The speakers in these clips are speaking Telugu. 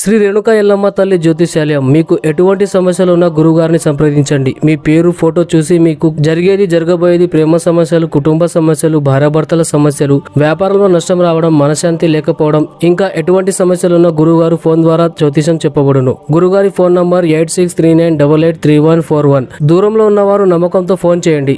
శ్రీ రేణుకా ఎల్లమ్మ తల్లి జ్యోతిశాలయం మీకు ఎటువంటి సమస్యలు ఉన్నా గురుగారిని సంప్రదించండి. మీ పేరు ఫోటో చూసి మీకు జరిగేది జరగబోయేది ప్రేమ సమస్యలు కుటుంబ సమస్యలు భార్యాభర్తల సమస్యలు వ్యాపారంలో నష్టం రావడం మనశాంతి లేకపోవడం ఇంకా ఎటువంటి సమస్యలున్నా గురుగారు ఫోన్ ద్వారా జ్యోతిషం చెప్పబడును. గురుగారి phone number eight six three nine double eight three one four one. దూరంలో ఉన్నవారు నమ్మకంతో ఫోన్ చేయండి.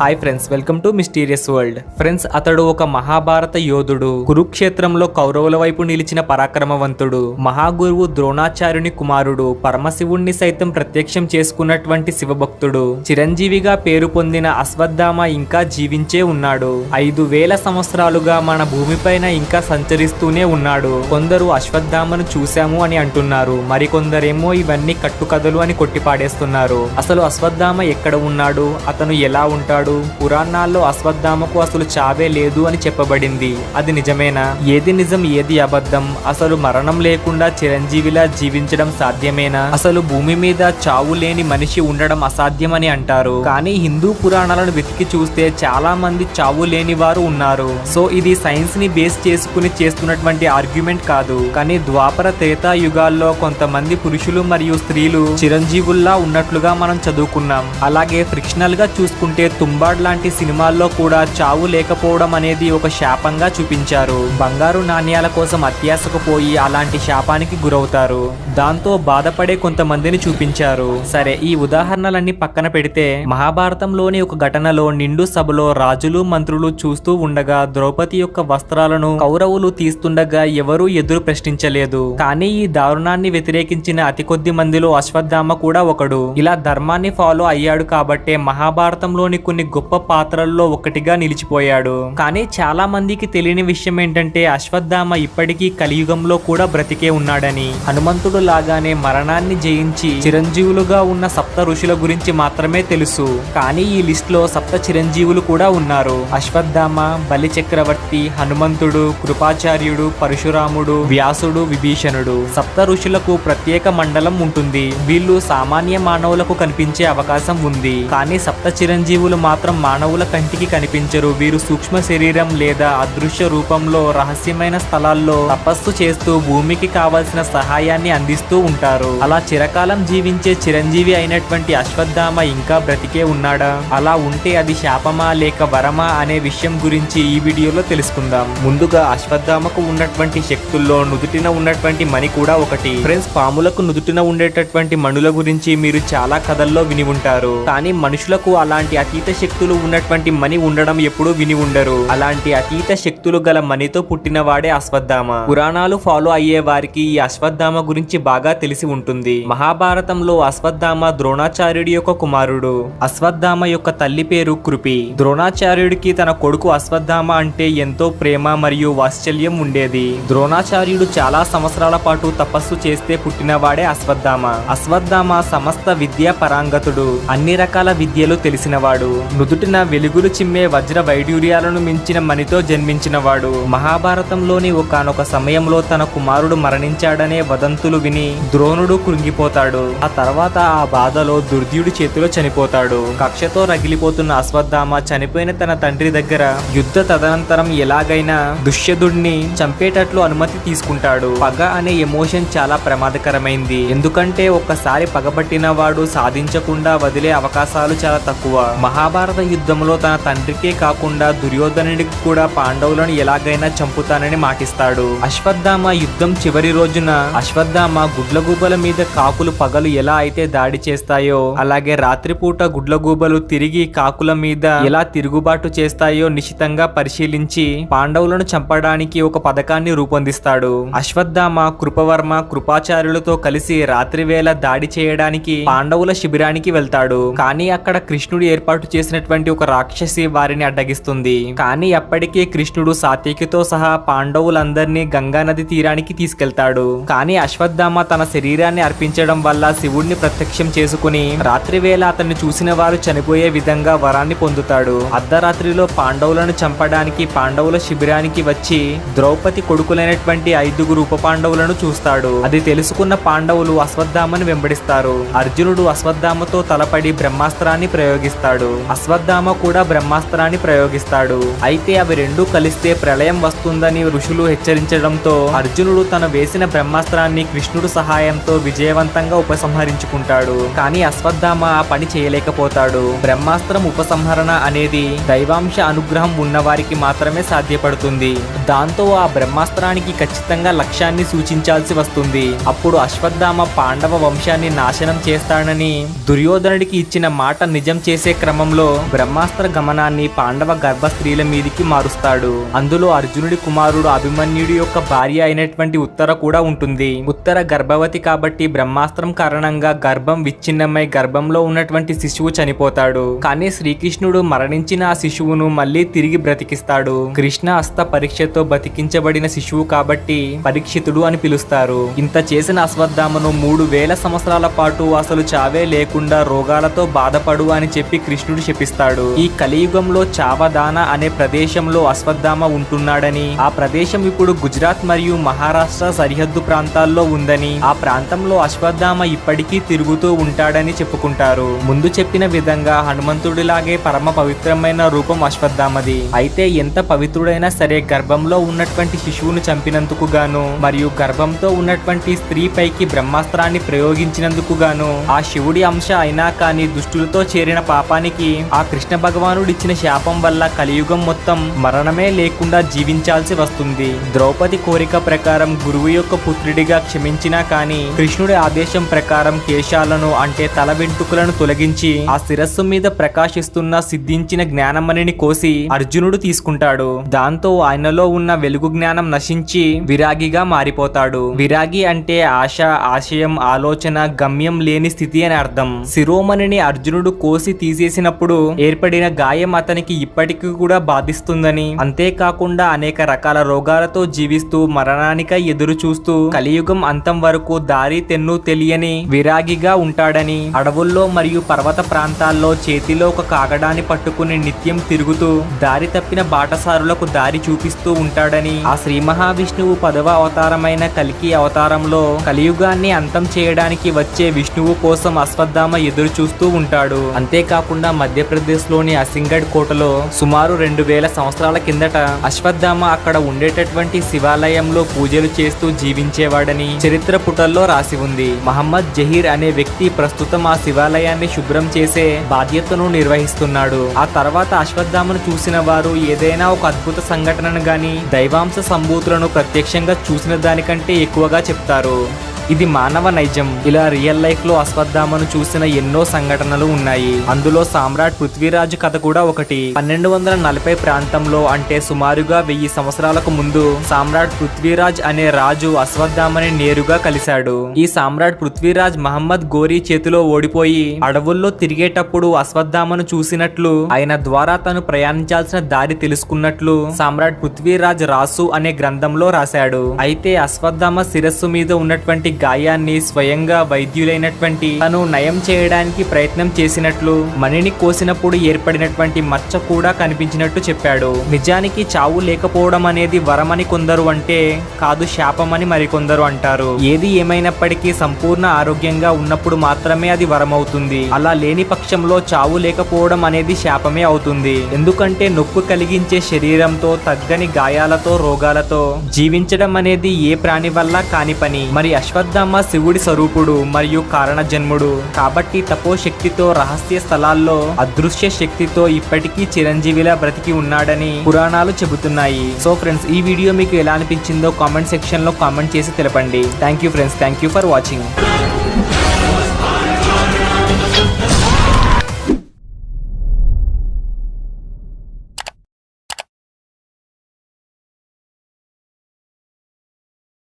Hi friends welcome to mysterious world friends అతడు ఒక మహాభారత యోధుడు. కురుక్షేత్రంలో కౌరవుల వైపు నిలిచిన పరాక్రమవంతుడు. మహాగురువు ద్రోణాచార్యుని కుమారుడు. పరమశివుణ్ణి సైతం ప్రత్యక్షం చేసుకున్నటువంటి శివభక్తుడు. చిరంజీవిగా పేరు పొందిన అశ్వత్థామ ఇంకా జీవించే ఉన్నాడు. ఐదు వేల సంవత్సరాలుగా మన భూమిపైన ఇంకా సంచరిస్తూనే ఉన్నాడు. కొందరు అశ్వత్థామను చూశాము అని అంటున్నారు. మరికొందరేమో ఇవన్నీ కట్టుకథలు అని కొట్టిపాడేస్తున్నారు. అసలు అశ్వత్థామ ఎక్కడ ఉన్నాడు? అతను ఎలా ఉంటాడు? పురాణాల్లో అశ్వత్థామకు అసలు చావే లేదు అని చెప్పబడింది. అది నిజమేనా? ఏది నిజం ఏది అబద్ధం? అసలు మరణం లేకుండా చిరంజీవిలా జీవించడం సాధ్యమేనా? అసలు భూమి మీద చావు లేని మనిషి ఉండడం అసాధ్యమని అంటారు. కానీ హిందూ పురాణాలను వెతికి చూస్తే చాలా మంది చావు లేని వారు ఉన్నారు. సో ఇది సైన్స్ని బేస్ చేసుకుని చేస్తున్నటువంటి ఆర్గ్యుమెంట్ కాదు. కానీ ద్వాపర త్రేతా యుగాల్లో కొంతమంది పురుషులు మరియు స్త్రీలు చిరంజీవుల్లా ఉన్నట్లుగా మనం చదువుకున్నాం. అలాగే ఫ్రిక్షనల్గా చూసుకుంటే సింబాడ్ లాంటి సినిమాల్లో కూడా చావు లేకపోవడం అనేది ఒక శాపంగా చూపించారు. బంగారు నాణ్యాల కోసం అత్యాశకు పోయి అలాంటి శాపానికి గురవుతారు. దాంతో బాధపడే కొంతమందిని చూపించారు. సరే ఈ ఉదాహరణలన్నీ పక్కన పెడితే మహాభారతంలోని ఒక ఘటనలో నిండు సభలో రాజులు మంత్రులు చూస్తూ ఉండగా ద్రౌపది యొక్క వస్త్రాలను కౌరవులు తీస్తుండగా ఎవరూ ఎదురు ప్రశ్నించలేదు. కానీ ఈ దారుణాన్ని వ్యతిరేకించిన అతి కొద్ది మందిలో అశ్వత్థామ కూడా ఒకడు. ఇలా ధర్మాన్ని ఫాలో అయ్యాడు కాబట్టే మహాభారతంలోని కొన్ని గొప్ప పాత్రల్లో ఒకటిగా నిలిచిపోయాడు. కానీ చాలా మందికి తెలియని విషయం ఏంటంటే అశ్వత్థామ ఇప్పటికీ కలియుగంలో కూడా బ్రతికే ఉన్నాడని. హనుమంతుడు లాగానే మరణాన్ని జయించి చిరంజీవులుగా ఉన్న సప్త ఋషుల గురించి మాత్రమే తెలుసు. కానీ ఈ లిస్ట్లో సప్త చిరంజీవులు కూడా ఉన్నారు. అశ్వత్థామ బలి చక్రవర్తి హనుమంతుడు కృపాచార్యుడు పరశురాముడు వ్యాసుడు విభీషణుడు. సప్త ఋషులకు ప్రత్యేక మండలం ఉంటుంది. వీళ్ళు సామాన్య మానవులకు కనిపించే అవకాశం ఉంది. కానీ సప్త చిరంజీవులు మాత్రం మానవుల కంటికి కనిపించరు. వీరు సూక్ష్మ శరీరం లేదా అదృశ్య రూపంలో రహస్యమైన స్థలాల్లో తపస్సు చేస్తూ భూమికి కావలసిన సహాయాన్ని అందిస్తూ ఉంటారు. అలా చిరకాలం జీవించే చిరంజీవి అయినటువంటి అశ్వత్థామ ఇంకా బ్రతికే ఉన్నాడా? అలా ఉంటే అది శాపమా లేక వరమా అనే విషయం గురించి ఈ వీడియోలో తెలుసుకుందాం. ముందుగా అశ్వత్థామకు ఉన్నటువంటి శక్తుల్లో నుదుటిన ఉన్నటువంటి మణి కూడా ఒకటి. ఫ్రెండ్స్ పాములకు నుదుటిన ఉండేటటువంటి మణుల గురించి మీరు చాలా కథల్లో విని ఉంటారు. కానీ మనుషులకు అలాంటి అతీత శక్తి శక్తులు ఉన్నటువంటి మణి ఉండడం ఎప్పుడూ విని ఉండరు. అలాంటి అతీత శక్తులు గల మణితో పుట్టిన వాడే అశ్వత్థామ. పురాణాలు ఫాలో అయ్యే వారికి ఈ అశ్వత్థామ గురించి బాగా తెలిసి ఉంటుంది. మహాభారతంలో అశ్వత్థామ ద్రోణాచార్యుడి యొక్క కుమారుడు. అశ్వత్థామ యొక్క తల్లి పేరు కృపి. ద్రోణాచార్యుడికి తన కొడుకు అశ్వత్థామ అంటే ఎంతో ప్రేమ మరియు వాత్సల్యం ఉండేది. ద్రోణాచార్యుడు చాలా సంవత్సరాల పాటు తపస్సు చేస్తే పుట్టినవాడే అశ్వత్థామ. అశ్వత్థామ సమస్త విద్యా పరాంగతుడు. అన్ని రకాల విద్యలు తెలిసినవాడు. నుదుటిన వెలుగులు చిమ్మే వజ్ర వైడూర్యాలను మించిన మణితో జన్మించినవాడు. మహాభారతంలోని ఒకానొక సమయంలో తన కుమారుడు మరణించాడనే వదంతులు విని ద్రోణుడు కృంగిపోతాడు. ఆ తర్వాత ఆ బాధలో దుర్ధ్యుడి చేతిలో చనిపోతాడు. కక్షతో రగిలిపోతున్న అశ్వత్థామ చనిపోయిన తన తండ్రి దగ్గర యుద్ధ తదనంతరం ఎలాగైనా దుష్యదుడిని చంపేటట్లు అనుమతి తీసుకుంటాడు. పగ అనే ఎమోషన్ చాలా ప్రమాదకరమైంది. ఎందుకంటే ఒక్కసారి పగబట్టిన వాడు సాధించకుండా వదిలే అవకాశాలు చాలా తక్కువ. మహాభారత యుద్ధంలో తన తండ్రికే కాకుండా దుర్యోధనుడికి కూడా పాండవులను ఎలాగైనా చంపుతానని మాటిస్తాడు. అశ్వత్థామ యుద్ధం చివరి రోజున అశ్వత్థామ గుడ్లగూబల మీద కాకులు పగలు ఎలా అయితే దాడి చేస్తాయో అలాగే రాత్రిపూట గుడ్లగూబలు తిరిగి కాకుల మీద ఎలా తిరుగుబాటు చేస్తాయో నిశితంగా పరిశీలించి పాండవులను చంపడానికి ఒక పథకాన్ని రూపొందిస్తాడు. అశ్వత్థామ కృపవర్మ కృపాచార్యులతో కలిసి రాత్రి వేళ దాడి చేయడానికి పాండవుల శిబిరానికి వెళ్తాడు. కానీ అక్కడ కృష్ణుడు ఏర్పాటు చేసినటువంటి ఒక రాక్షసి వారిని అడ్డగిస్తుంది. కానీ ఎప్పటికీ కృష్ణుడు సాత్యకితో సహా పాండవులందరినీ గంగా నది తీరానికి తీసుకెళ్తాడు. కానీ అశ్వత్థామ తన శరీరాన్ని అర్పించడం వల్ల శివుడిని ప్రత్యక్షం చేసుకుని రాత్రి వేళ అతన్ని చూసిన వారు చనిపోయే విధంగా వరాన్ని పొందుతాడు. అర్ధరాత్రిలో పాండవులను చంపడానికి పాండవుల శిబిరానికి వచ్చి ద్రౌపది కొడుకులైనటువంటి ఐదుగురు ఉప పాండవులను చూస్తాడు. అది తెలుసుకున్న పాండవులు అశ్వత్థామను వెంబడిస్తారు. అర్జునుడు అశ్వత్థామతో తలపడి బ్రహ్మాస్త్రాన్ని ప్రయోగిస్తాడు. అశ్వత్థామ కూడా బ్రహ్మాస్త్రాన్ని ప్రయోగిస్తాడు. అయితే అవి రెండు కలిస్తే ప్రళయం వస్తుందని ఋషులు హెచ్చరించడంతో అర్జునుడు తను వేసిన బ్రహ్మాస్త్రాన్ని కృష్ణుడు సహాయంతో విజయవంతంగా ఉపసంహరించుకుంటాడు. కానీ అశ్వత్థామ ఆ పని చేయలేకపోతాడు. బ్రహ్మాస్త్రం ఉపసంహరణ అనేది దైవాంశ అనుగ్రహం ఉన్నవారికి మాత్రమే సాధ్యపడుతుంది. దాంతో ఆ బ్రహ్మాస్త్రానికి ఖచ్చితంగా లక్ష్యాన్ని సూచించాల్సి వస్తుంది. అప్పుడు అశ్వత్థామ పాండవ వంశాన్ని నాశనం చేస్తాడని దుర్యోధనుడికి ఇచ్చిన మాట నిజం చేసే క్రమంలో బ్రహ్మాస్త్ర గమనాన్ని పాండవ గర్భ స్త్రీల మీదికి మారుస్తాడు. అందులో అర్జునుడి కుమారుడు అభిమన్యుడి యొక్క భార్య అయినటువంటి ఉత్తర కూడా ఉంటుంది. ఉత్తర గర్భవతి కాబట్టి బ్రహ్మాస్త్రం కారణంగా గర్భం విచ్ఛిన్నమై గర్భంలో ఉన్నటువంటి శిశువు చనిపోతాడు. కానీ శ్రీకృష్ణుడు మరణించిన ఆ శిశువును మళ్ళీ తిరిగి బ్రతికిస్తాడు. కృష్ణ హస్త పరీక్షతో బతికించబడిన శిశువు కాబట్టి పరీక్షితుడు అని పిలుస్తారు. ఇంత చేసిన అశ్వత్థామను మూడు వేల సంవత్సరాల పాటు అసలు చావే లేకుండా రోగాలతో బాధపడు అని చెప్పి కృష్ణుడు చూపిస్తాడు ఈ కలియుగంలో చావదాన అనే ప్రదేశంలో అశ్వత్థామ ఉంటున్నాడని ఆ ప్రదేశం ఇప్పుడు గుజరాత్ మరియు మహారాష్ట్ర సరిహద్దు ప్రాంతాల్లో ఉందని ఆ ప్రాంతంలో అశ్వత్థామ ఇప్పటికీ తిరుగుతూ ఉంటాడని చెప్పుకుంటారు. ముందు చెప్పిన విధంగా హనుమంతుడిలాగే పరమ పవిత్రమైన రూపం అశ్వత్థామది. అయితే ఎంత పవిత్రుడైనా సరే గర్భంలో ఉన్నటువంటి శిశువును చంపినందుకు గాను మరియు గర్భంతో ఉన్నటువంటి స్త్రీ పైకి బ్రహ్మాస్త్రాన్ని ప్రయోగించినందుకు గాను ఆ శివుడి అంశ అయినా కానీ దుష్టులతో చేరిన పాపానికి ఆ కృష్ణ భగవానుడు ఇచ్చిన శాపం వల్ల కలియుగం మొత్తం మరణమే లేకుండా జీవించాల్సి వస్తుంది. ద్రౌపది కోరిక ప్రకారం గురువు యొక్క పుత్రుడిగా క్షమించినా కానీ కృష్ణుడి ఆదేశం ప్రకారం కేశాలను అంటే తల వెంట్రుకలను తొలగించి ఆ శిరస్సు మీద ప్రకాశిస్తున్న సిద్ధించిన జ్ఞానమణిని కోసి అర్జునుడు తీసుకుంటాడు. దాంతో ఆయనలో ఉన్న వెలుగు జ్ఞానం నశించి విరాగిగా మారిపోతాడు. విరాగి అంటే ఆశ ఆశయం ఆలోచన గమ్యం లేని స్థితి అని అర్థం. శిరోమణిని అర్జునుడు కోసి తీసేసినప్పుడు ఏర్పడిన గాయం అతనికి ఇప్పటికీ కూడా బాధిస్తుందని. అంతేకాకుండా అనేక రకాల రోగాలతో జీవిస్తూ మరణానికై ఎదురు చూస్తూ కలియుగం అంతం వరకు దారి తెన్ను తెలియని విరాగిగా ఉంటాడని అడవుల్లో మరియు పర్వత ప్రాంతాల్లో చేతిలో ఒక కాగడాన్ని పట్టుకుని నిత్యం తిరుగుతూ దారి తప్పిన బాటసారులకు దారి చూపిస్తూ ఉంటాడని ఆ శ్రీ మహావిష్ణువు పదవ అవతారమైన కలికి అవతారంలో కలియుగాన్ని అంతం చేయడానికి వచ్చే విష్ణువు కోసం అశ్వత్థామ ఎదురు చూస్తూ ఉంటాడు. అంతేకాకుండా మధ్య లోని అసింగడ్ కోటలో సుమారు రెండు వేల సంవత్సరాల కిందట అశ్వత్థామ అక్కడ ఉండేటటువంటి శివాలయంలో పూజలు చేస్తూ జీవించేవాడని చరిత్ర పుటల్లో రాసి ఉంది. మహమ్మద్ జహీర్ అనే వ్యక్తి ప్రస్తుతం ఆ శివాలయాన్ని శుభ్రం చేసే బాధ్యతను నిర్వహిస్తున్నాడు. ఆ తర్వాత అశ్వత్థామను చూసిన వారు ఏదైనా ఒక అద్భుత సంఘటనను గాని దైవాంశ సంభూతులను ప్రత్యక్షంగా చూసిన దానికంటే ఎక్కువగా చెప్తారు. ఇది మానవ నైజం. ఇలా రియల్ లైఫ్లో అశ్వత్థామను చూసిన ఎన్నో సంఘటనలు ఉన్నాయి. అందులో సామ్రాట్ పృథ్వీరాజు కథ కూడా ఒకటి. పన్నెండు వందల నలభై ప్రాంతంలో అంటే సుమారుగా వెయ్యి సంవత్సరాలకు ముందు సామ్రాట్ పృథ్వీరాజ్ అనే రాజు అశ్వత్థామని నేరుగా కలిశాడు. ఈ సామ్రాట్ పృథ్వీరాజ్ మహమ్మద్ గోరీ చేతిలో ఓడిపోయి అడవుల్లో తిరిగేటప్పుడు అశ్వత్థామను చూసినట్లు ఆయన ద్వారా తను ప్రయాణించాల్సిన దారి తెలుసుకున్నట్లు సామ్రాట్ పృథ్వీరాజ్ రాసు అనే గ్రంథంలో రాశాడు. అయితే అశ్వత్థామ శిరస్సు మీద ఉన్నటువంటి గాయాన్ని స్వయంగా వైద్యులైనటువంటి తను నయం చేయడానికి ప్రయత్నం చేసినట్లు మణిని కోసినప్పుడు ఏర్పడినటువంటి మచ్చ కూడా కనిపించినట్టు చెప్పాడు. నిజానికి చావు లేకపోవడం అనేది వరమని కొందరు అంటే కాదు శాపమని మరికొందరు అంటారు. ఏది ఏమైనప్పటికీ సంపూర్ణ ఆరోగ్యంగా ఉన్నప్పుడు మాత్రమే అది వరమవుతుంది. అలా లేని పక్షంలో చావు లేకపోవడం అనేది శాపమే అవుతుంది. ఎందుకంటే నొప్పి కలిగించే శరీరంతో తగ్గని గాయాలతో రోగాలతో జీవించడం అనేది ఏ ప్రాణి వల్ల కాని పని. మరి అశ్వత్ అశ్వత్థామ శివుడి స్వరూపుడు మరియు కారణ జన్ముడు కాబట్టి తపోశక్తితో రహస్య స్థలాల్లో అదృశ్య శక్తితో ఇప్పటికీ చిరంజీవిలా బ్రతికి ఉన్నాడని పురాణాలు చెబుతున్నాయి. సో ఫ్రెండ్స్ ఈ వీడియో మీకు ఎలా అనిపించిందో కామెంట్ సెక్షన్లో కామెంట్ చేసి తెలపండి. Thank you friends thank you for watching.